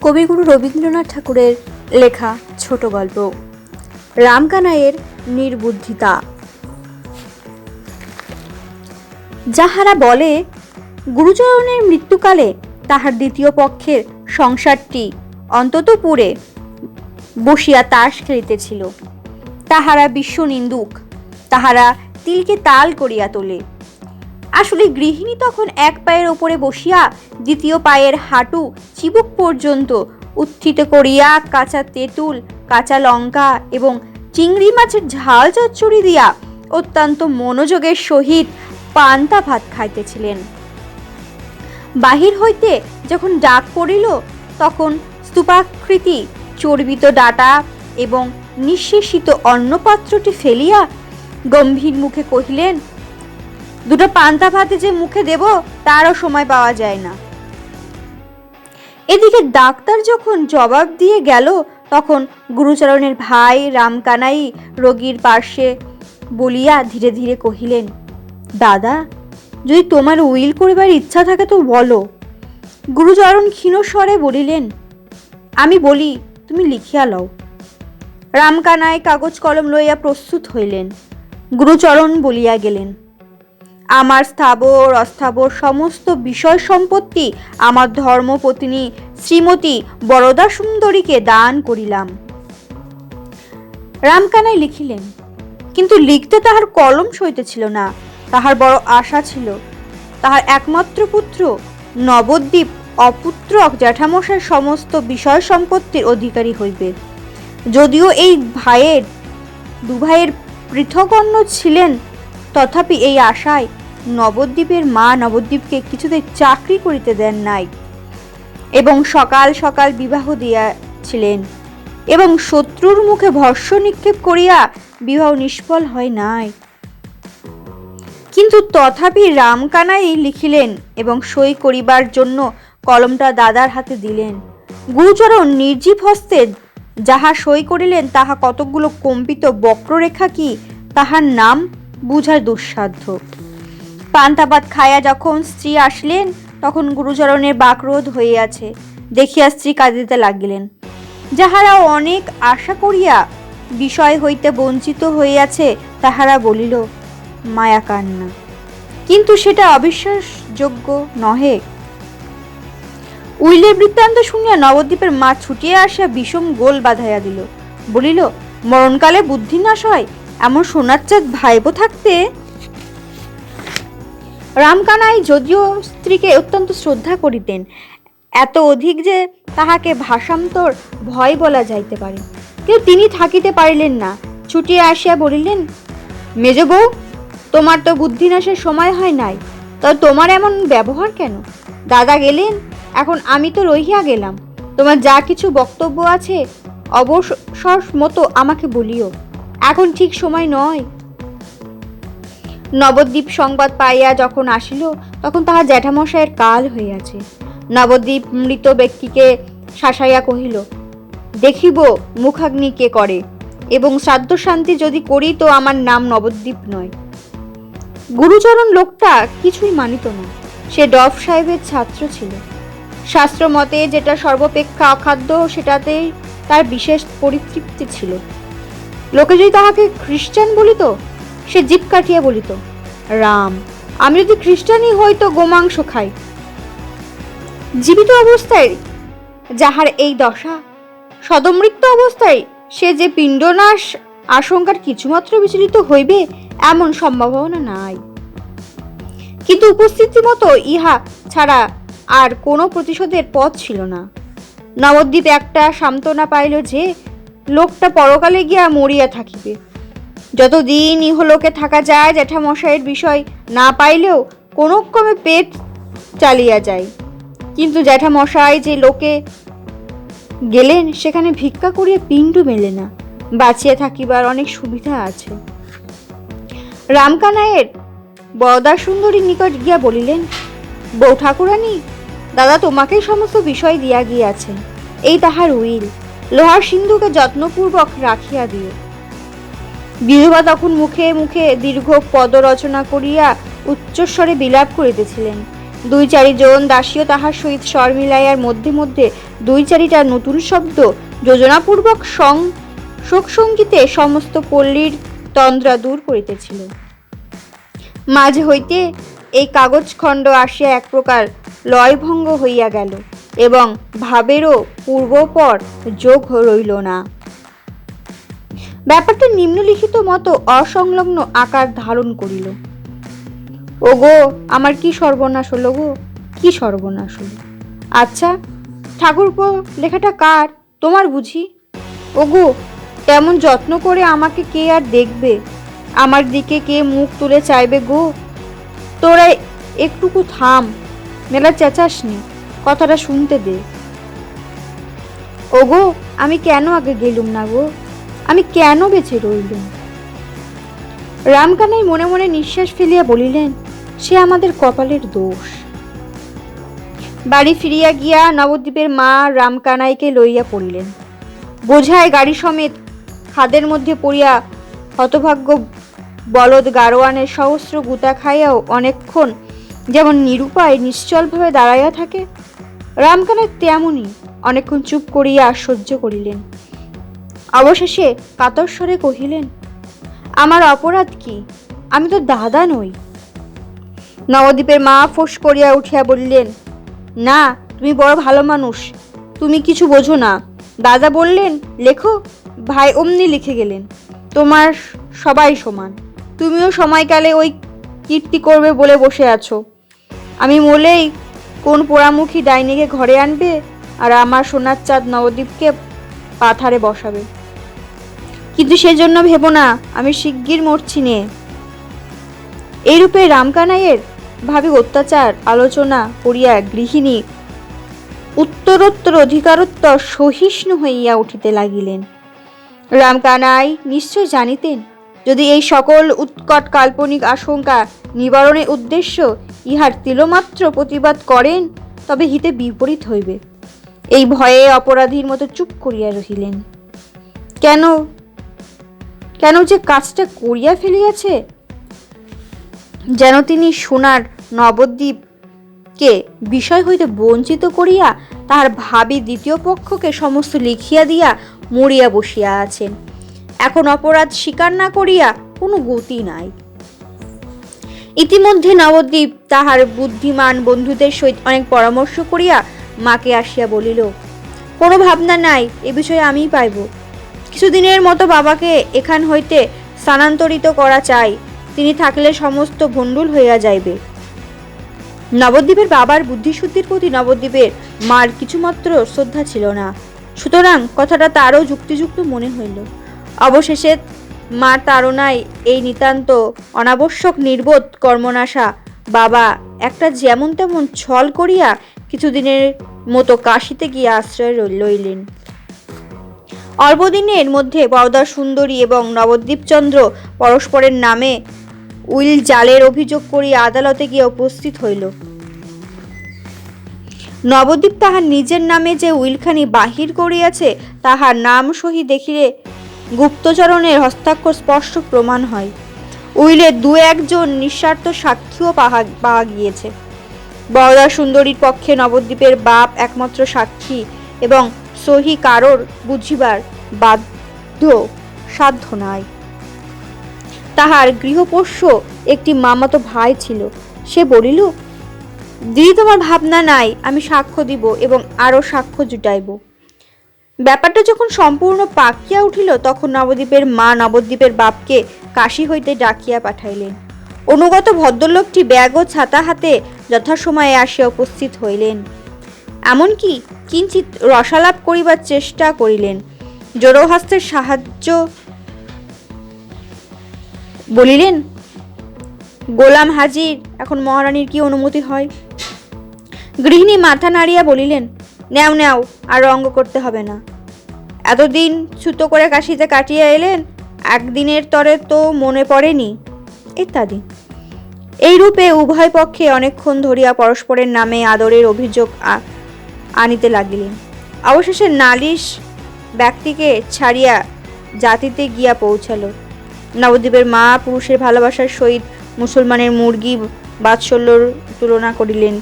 কবিগুরু রবীন্দ্রনাথ ঠাকুরের লেখা ছোট গল্প। রামকানাইয়ের নির্বুদ্ধিতা। যাহারা বলে, গুরুচরণের মৃত্যুকালে তাহার দ্বিতীয় পক্ষের সংসারটি অন্ততপুরে বসিয়া তাস খেলিতেছিল। তাহারা বিশ্ব নিন্দুক, তাহারা তিলকে তাল করিয়া তোলে। আসলে গৃহিণী তখন এক পায়ের ওপরে বসিয়া দ্বিতীয় পায়ের হাঁটু চিবুক পর্যন্ত উত্থিত করিয়া কাঁচা তেঁতুল, কাঁচা লঙ্কা এবং চিংড়ি মাছের ঝাল চচ্চড়ি দিয়া অত্যন্ত মনোযোগের সহিত পান্তা ভাত খাইতেছিলেন। বাহির হইতে যখন ডাক পড়িল, তখন স্তূপাকৃতি, চর্বিত ডাটা এবং নিঃশেষিত অন্নপাত্রটি ফেলিয়া গম্ভীর মুখে কহিলেন দুটো পান্তা ভাতে যে মুখে দেব, তারও সময় পাওয়া যায় না। এদিকে ডাক্তার যখন জবাব দিয়ে গেল, তখন গুরুচরণের ভাই রামকানাই রোগীর পার্শ্বে বলিয়া ধীরে ধীরে কহিলেন, দাদা, যদি তোমার উইল করিবার ইচ্ছা থাকে তো বলো। গুরুচরণ ক্ষীণস্বরে বলিলেন, আমি বলি, তুমি লিখিয়া লও। রামকানায় কাগজ কলম লইয়া প্রস্তুত হইলেন। গুরুচরণ বলিয়া গেলেন আমার স্থাবর, অস্থাবর সমস্ত বিষয় সম্পত্তি আমার ধর্মপত্নী শ্রীমতী বরদা সুন্দরীকে দান করিলাম। রামকানাই লিখিলেন, কিন্তু লিখতে তাহার কলম সইতেছিল না, তাহার বড় আশা ছিল। তাহার একমাত্র পুত্র নবদ্বীপ অপুত্র জ্যাঠামশাই সমস্ত বিষয় সম্পত্তির অধিকারী হইবে। যদিও এই ভাইয়ের দু ভাইয়ের পৃথকন্য ছিলেন, তথাপি এই আশায় নবদ্বীপের মা নবদ্বীপকে কিছুতে চাকরি করিতে দেন নাই এবং সকাল সকাল বিবাহ দিয়াছিলেন এবং শত্রুর মুখে ভস্য নিক্ষেপ করিয়া বিবাহ নিষ্ফল হয় নাই। কিন্তু তথাপি রামকানাই লিখিলেন এবং সই করিবার জন্য কলমটা দাদার হাতে দিলেন। গুরুচরণ নির্জীব হস্তে যাহা সই করিলেন তাহা কতকগুলো কম্পিত বক্ররেখা কি তাহার নাম বুঝার দুঃসাধ্য। পান্তাপাত খায়া যখন স্ত্রী আসলেন, তখন গুরুচরণের বাকরোধ হইয়াছে দেখিয়া স্ত্রী কাঁদিতে লাগিলেন। যাহারা অনেক আশা করিয়া বিষয় হইতে বঞ্চিত হইয়াছে তাহারা বলিল, মায়া কান্না। কিন্তু সেটা অবিশ্বাসযোগ্য নহে উইলের বৃত্তান্ত শুনিয়া নবদ্বীপের মা ছুটিয়া আসিয়া বিষম গোল বাঁধাইয়া দিল। বলিল, মরণকালে বুদ্ধি নাশ হয়, এমন সোনার চাঁদ ভাইবো থাকতে রামকানাই যদিও স্ত্রীকে অত্যন্ত শ্রদ্ধা করিতেন, এত অধিক যে তাহাকে ভাষান্তর ভয় বলা যাইতে পারে। কিন্তু তিনি থাকিতে পারিলেন না, ছুটিয়া আসিয়া বলিলেন, মেজ বউ, তোমার তো বুদ্ধিনাশের সময় হয় নাই, তা তোমার এমন ব্যবহার কেন? দাদা গেলেন, এখন আমি তো রহিয়া গেলাম, তোমার যা কিছু বক্তব্য আছে অবসর মতো আমাকে বলিও। এখন ঠিক সময় নয় নবদ্বীপ সংবাদ পাইয়া যখন আসিল, তখন তাহা জ্যাঠামশায়ের কাল হইয়াছে। নবদ্বীপ মৃত ব্যক্তিকে শাসাইয়া কহিল, দেখিব মুখাগ্নি কে করে, এবং শ্রাদ্ধ শান্তি যদি করি তো আমার নাম নবদ্বীপ নয়। গুরুচরণ লোকটা কিছুই মানিত না, সে ডফ সাহেবের ছাত্র ছিল। শাস্ত্র মতে যেটা সর্বাপেক্ষা অখাদ্য সেটাতেই তার বিশেষ পরিতৃপ্তি ছিল। লোকে যদি তাহাকে খ্রিস্টান বলিত সে জিপ কাটিয়া বলিত, রাম, আমি যদি খ্রিস্টানই হই তো গোমাংস খাই। জীবিত অবস্থায় যাহার এই দশা, সদমৃত্যু অবস্থায় সে যে পিণ্ডনাশ আশঙ্কার কিছুমাত্র বিচলিত হইবে, এমন সম্ভাবনা নাই। কিন্তু উপস্থিতি মতো ইহা ছাড়া আর কোনো প্রতিশোধের পথ ছিল না। নবদ্বীপ একটা সান্ত্বনা পাইল যে, লোকটা পরকালে গিয়া মরিয়া থাকিবে। যতদিন ইহলোকে থাকা যায় জ্যাঠামশাইয়ের বিষয় না পাইলেও কোনো ক্রমে পেট চালিয়া যায়। কিন্তু জ্যাঠামশাই যে লোকে গেলেন, সেখানে ভিক্ষা করিয়া পিণ্ডু মেলে না। বাঁচিয়া থাকিবার অনেক সুবিধা আছে। রামকানায়ের বরদা সুন্দরীর নিকট গিয়া বলিলেন, বউ ঠাকুরানী, দাদা তোমাকেই সমস্ত বিষয় দিয়া গিয়াছেন। এই তাহার উইল। লোহার সিন্ধুকে যত্নপূর্বক রাখিয়া দিও। বিধবা তখন মুখে মুখে দীর্ঘ পদ রচনা করিয়া উচ্চস্বরে বিলাপ করিতেছিলেন। দুই চারি চারিজন দাসীও তাহার সহিত স্বর মিলাইয়ার মধ্যে মধ্যে দুই চারিটা নতুন শব্দ, যোজনাপূর্বক সং শোক সঙ্গীতে সমস্ত পল্লীর তন্দ্রা দূর করিতেছিল। মাঝে হইতে এই কাগজ খণ্ড আসিয়া এক প্রকার লয়ভঙ্গ হইয়া গেল এবং ভাবেরও পূর্বপর যোগ রইল না। ব্যাপারটা নিম্নলিখিত মতো অসংলগ্ন আকার ধারণ করিল। ও গো আমার কি সর্বনাশ হলো গো? কি সর্বনাশ হলো? আচ্ছা ঠাকুরপো, লেখাটা কার? তোমার বুঝি? ওগো তেমন যত্ন করে আমাকে কে আর দেখবে? আমার দিকে কে মুখ তুলে চাইবে গো? তোরা একটুকু থাম, মেলা চেঁচাসনি, কথাটা শুনতে দে। ওগো, আমি কেন আগে গেলুম না গো? আমি কেন বেঁচে রইলুম? রামকানাই মনে মনে নিঃশ্বাস ফেলিয়া বলিলেন, সে আমাদের কপালের দোষ। বাড়ি ফিরিয়া গিয়া নবদ্বীপের মা রামকানাইকে লইয়া পড়িলেন। বোঝায় গাড়ি সমেত খাদের মধ্যে পড়িয়া হতভাগ্য বলদ গারোয়ানের সহস্র গুতা খাইয়াও অনেকক্ষণ যেমন নিরুপায় নিশ্চলভাবে দাঁড়াইয়া থাকে, রামকানাই তেমনই অনেকক্ষণ চুপ করিয়া সহ্য করিলেন। অবশেষে কাতর স্বরে কহিলেন, আমার অপরাধ কি? আমি তো দাদা নই। নবদ্বীপের মা ফোঁস করিয়া উঠিয়া বললেন, না, তুমি বড় ভালো মানুষ, তুমি কিছু বোঝো না। দাদা বললেন, লেখো। ভাই অমনি লিখে গেলেন, তোমার সবাই সমান। তুমিও সময়কালে ওই কীর্তি করবে বলে বসে আছো। আমি বলেই কোন পোড়ামুখী ডাইনিকে ঘরে আনবে আর আমার সোনার চাঁদ নবদ্বীপকে পাথারে বসাবে। কিন্তু সেজন্য ভেব না, আমি শিগগির মরছি নে। এইরূপে রামকানাইয়ের ভাবে অত্যাচার, আলোচনা করিয়া গৃহিণী উত্তরোত্তর অধিকারোত্তর সহিষ্ণু হইয়া উঠিতে লাগিলেন। রামকানাই নিশ্চয় জানিতেন, যদি এই সকল উৎকট কাল্পনিক আশঙ্কা নিবারণের উদ্দেশ্য ইহার তিলমাত্র প্রতিবাদ করেন, তবে হিতে বিপরীত হইবে। এই ভয়ে অপরাধীর মতো চুপ করিয়া রহিলেন। কেন কেন যে কাজটা করিয়া ফেলিয়াছে? যেন তিনি সোনার নবদ্বীপকে বিষয় হইতে বঞ্চিত করিয়া তাহার ভাবি দ্বিতীয় পক্ষকে সমস্ত লিখিয়া দিয়া মরিয়া বসিয়া আছেন। এখন অপরাধ স্বীকার না করিয়া কোনো গতি নাই। ইতিমধ্যে নবদ্বীপ তাহার বুদ্ধিমান বন্ধুদের সহিত অনেক পরামর্শ করিয়া মাকে আসিয়া বলিল, কোনো ভাবনা নাই, এ বিষয়ে আমিই পাইব। কিছুদিনের মতো বাবাকে এখান হইতে স্থানান্তরিত করা চাই। তিনি থাকলে সমস্ত ভণ্ডুল হইয়া যাইবে। নবদ্বীপের বাবার বুদ্ধিশুদ্ধির প্রতি নবদ্বীপের মার কিছুমাত্র শ্রদ্ধা ছিল না। সুতরাং কথাটা তারও যুক্তিযুক্ত মনে হইল। অবশেষে মার তাড়নায় এই নিতান্ত অনাবশ্যক নির্বোধ কর্মনাশা বাবা একটা যেমন তেমন ছল করিয়া কিছুদিনের মতো কাশিতে গিয়া আশ্রয় রই- লইলেন অল্পদিনের মধ্যে বরদার সুন্দরী এবং নবদ্বীপচন্দ্র পরস্পরের নামে উইল জালের অভিযোগ করিয়া আদালতে গিয়ে উপস্থিত হইল। নবদ্বীপ তাহার নিজের নামে যে উইলখানি বাহির করিয়াছে, তাহার নাম সহি দেখিলে গুপ্তচরণের হস্তাক্ষর স্পষ্ট প্রমাণ হয়। উইলে দু একজন নিঃস্বার্থ সাক্ষীও পাহা, পাওয়া গিয়েছে। বরদা সুন্দরীর পক্ষে নবদ্বীপের বাপ একমাত্র সাক্ষী এবং সহি কারোর বুঝিবার বাধ্য সাধ্য নাই। তাহার গৃহপোষ্য একটি মামাতো ভাই ছিল। সে বলিল দিদি তোমার ভাবনা নাই, আমি সাক্ষ্য দিব এবং আরও সাক্ষ্য জুটাইব। ব্যাপারটা যখন সম্পূর্ণ পাকিয়া উঠিল, তখন নবদ্বীপের মা নবদ্বীপের বাপকে কাশি হইতে ডাকিয়া পাঠাইলেন। অনুগত ভদ্রলোকটি ব্যাগ ও ছাতা হাতে যথাসময়ে আসিয়া উপস্থিত হইলেন। এমনকি কিঞ্চিত রসালাপ করিবার চেষ্টা করিলেন। জোড়হস্তের সাহায্য বলিলেন, গোলাম হাজির, এখন মহারানীর কি অনুমতি হয়? গৃহিণী মাথা নাড়িয়া বলিলেন, নেও নেও, আর রঙ্গ করতে হবে না। এতদিন ছুতো করে কাশিতে কাটিয়ে এলেন, একদিনের তরে তো মনে পড়েনি। ইত্যাদি। এই রূপে উভয় পক্ষে অনেকক্ষণ ধরিয়া পরস্পরের নামে আদরের অভিযোগ আনিতে লাগিলেন অবশেষে নালিশ ব্যক্তিকে ছাড়িয়া জাতিতে গিয়া পৌঁছালো। নবদ্বীপের মা পুরুষের ভালোবাসার সহিত মুসলমানের মুরগি বাৎসল্যর তুলনা করিলেন।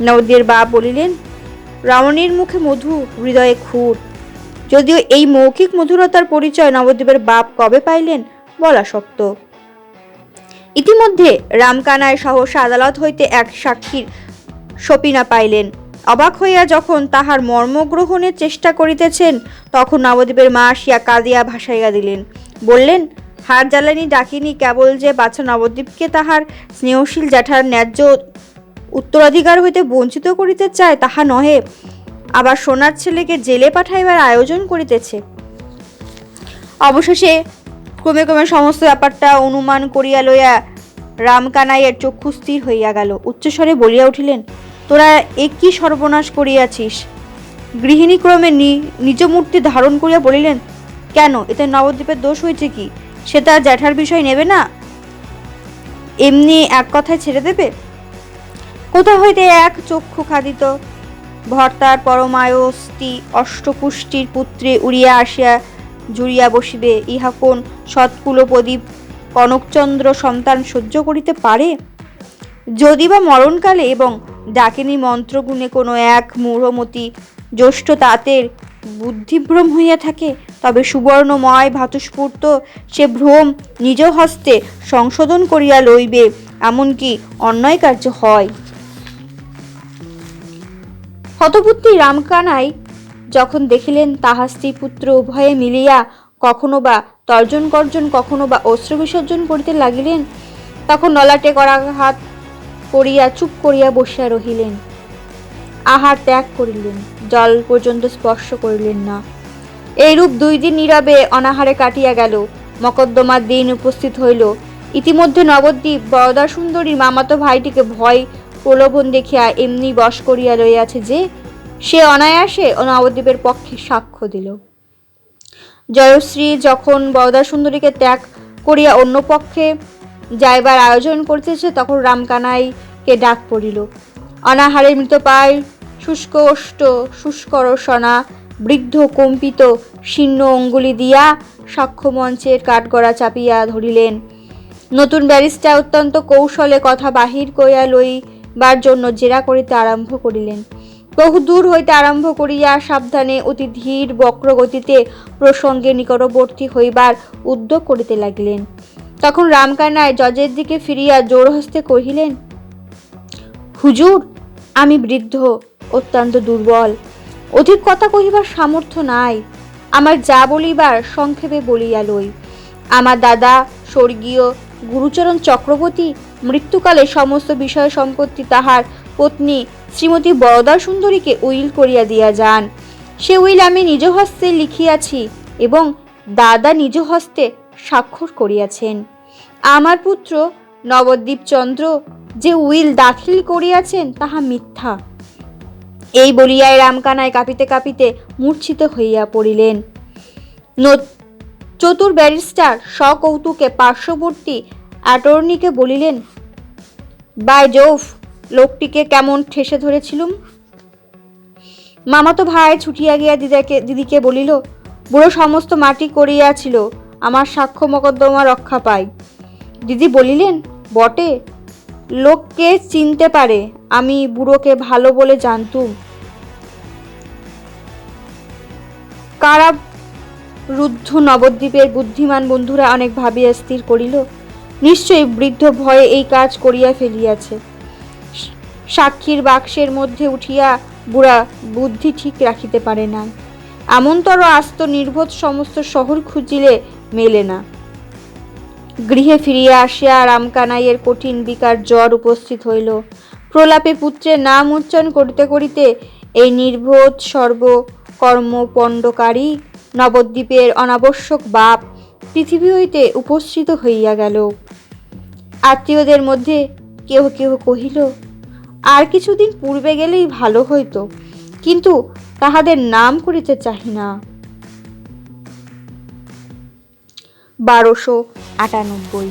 নবদ্বীপের বাপ বলিলেন, রমণীর মুখে মধু, হৃদয়ে খুর। যদিও এই মৌখিক মধুরতার পরিচয় নবদ্বীপের বাপ কবে পাইলেন বলা শক্ত। ইতিমধ্যে রামকানায় সহসা আদালত হইতে এক সাক্ষীর সপিনা পাইলেন। অবাক হইয়া যখন তাহার মর্মগ্রহণের চেষ্টা করিতেছেন, তখন নবদ্বীপের মা আসিয়া কাঁদিয়া ভাসাইয়া দিলেন। বললেন, হার জ্বালানি ডাকিনি কেবল যে বাচ্চা নবদ্বীপকে তাহার স্নেহশীল জ্যাঠার ন্যায্য উত্তরাধিকার হইতে বঞ্চিত করিতে চায়, তাহা নহে। আবার সোনার ছেলেকে জেলে পাঠাইবার আয়োজন করিতেছে। অবশেষে ক্রমে ক্রমে সমস্ত ব্যাপারটা অনুমান করিয়া লইয়া রামকানাইয়ের চক্ষু স্থির হইয়া গেল। উচ্চস্বরে বলিয়া উঠিলেন তোরা এ কি সর্বনাশ করিয়াছিস? গৃহিণী ক্রমে নিজ মূর্তি ধারণ করিয়া বলিলেন, কেন? এতে নবদ্বীপের দোষ হয়েছে কি? সে তার জ্যাঠার বিষয় নেবে না? এমনি এক কথায় ছেড়ে দেবে? কোথা হইতে এক চক্ষু খাদিত? ভর্তার পরমায়স্তি অষ্টপুষ্টির পুত্রে উড়িয়া আসিয়া জুড়িয়া বসিবে, ইহা কোন সৎকুলপ্রদীপ কনকচন্দ্র সন্তান সহ্য করিতে পারে? যদি বা মরণকালে এবং ডাকিনী মন্ত্রগুণে কোনো এক মূঢ়মতি। জ্যৈষ্ঠ তাঁতের বুদ্ধিভ্রম হইয়া থাকে, তবে সুবর্ণময় ভাতুস্ফূর্ত সে ভ্রম নিজ হস্তে সংশোধন করিয়া লইবে, এমনকি অন্যায় কার্য হয়। হতবুদ্ধি রামকানাই যখন দেখিলেন তাহার স্ত্রী পুত্র উভয়ে মিলিয়া কখনো বা তর্জন গর্জন কখনো বা অস্ত্র বিসর্জন করিতে লাগিলেন, তখন ললাটে করা হাত করিয়া চুপ করিয়া বসিয়া রহিলেন। আহার ত্যাগ করিলেন, জল পর্যন্ত স্পর্শ করিলেন না। এইরূপ দুই দিন নীরবে অনাহারে কাটিয়া গেল। মকদ্দমার দিন উপস্থিত হইল। ইতিমধ্যে নবদ্বীপ বরদা সুন্দরীর মামাতো ভাইটিকে ভয় প্রলোভন দেখিয়া এমনি বশ করিয়া লইয়াছে যে, সে অনায়াসে ও নবদ্বীপের পক্ষে সাক্ষ্য দিল। জয়শ্রী যখন বরদা সুন্দরীকে ত্যাগ করিয়া অন্য পক্ষে যাইবার আয়োজন করিতেছে, তখন রামকানাইকে ডাক পড়িল। অনাহারে মৃতপায় শুষ্ক ওষ্ঠ শুষ্ক রসনা বৃদ্ধ কম্পিত শীর্ণ অঙ্গুলি দিয়া সাক্ষ্য মঞ্চের কাঠগড়া চাপিয়া ধরিলেন। নতুন ব্যারিস্টার অত্যন্ত কৌশলে কথা বাহির করিয়া লইবার জন্য জেরা করিতে আরম্ভ করিলেন। বহু দূর হইতে আরম্ভ করিয়া সাবধানে অতি ধীর বক্রগতিতে প্রসঙ্গে নিকটবর্তী হইবার উদ্যোগ করিতে লাগিলেন। তখন রামকানায় জজের দিকে ফিরিয়া জোর হস্তে কহিলেন, হুজুর, আমি বৃদ্ধ, অত্যন্ত দুর্বল। অধিক কথা কহিবার সামর্থ্য নাই। আমার যা বলিবার সংক্ষেপে বলিয়া লই। আমার দাদা, স্বর্গীয় গুরুচরণ চক্রবর্তী মৃত্যুকালে সমস্ত বিষয় সম্পত্তি তাহার পত্নী শ্রীমতী বরদা সুন্দরীকে উইল করিয়া দিয়া যান। সে উইল আমি নিজ হস্তে লিখিয়াছি এবং দাদা নিজ হস্তে স্বাক্ষর করিয়াছেন। আমার পুত্র নবদ্বীপ চন্দ্র যে উইল দাখিল করিয়াছেন, তাহা মিথ্যা। এই বলিয়াই রামকানায় কাঁপিতে কাঁপিতে মূর্ছিত হইয়া পড়িলেন। চতুর ব্যারিস্টার সকৌতুকে পার্শ্ববর্তী অ্যাটর্নিকে বলিলেন, বাই জৌফ, লোকটিকে কেমন ঠেসে ধরেছিলুম? মামাতো ভাই ছুটিয়া গিয়া দিদাকে দিদিকে বলিল, বুড়ো সমস্ত মাটি করিয়াছিল আমার সাক্ষ্য মকদ্দমা রক্ষা পাই দিদি বলিলেন, বটে, লোককে চিনতে পারে, আমি বুড়োকে ভালো বলে জানতুম। কারা রুদ্ধ নবদ্বীপের বুদ্ধিমান বন্ধুরা অনেক ভাবিয়া স্থির করিল, নিশ্চয়ই বৃদ্ধ ভয়ে এই কাজ করিয়া ফেলিয়াছে। সাক্ষীর বাক্সের মধ্যে উঠিয়া বুড়া বুদ্ধি ঠিক রাখিতে পারে না এমনতর আস্ত নির্বোধ সমস্ত শহর খুঁজিলে মেলে না। গৃহে ফিরিয়া আসিয়া রামকানাইয়ের কঠিন বিকার জ্বর উপস্থিত হইল। প্রলাপে পুত্রের নাম উচ্চারণ করিতে করিতে এই নির্বোধ সর্ব কর্মপণ্ডকারী নবদ্বীপের অনাবশ্যক বাপ পৃথিবী হইতে উপস্থিত হইয়া গেল। আত্মীয়দের মধ্যে কেহ কেহ কহিল, আর কিছুদিন পূর্বে গেলেই ভালো হইতো, কিন্তু তাহাদের নাম করিতে চাহি না। বারোশো আটানব্বই।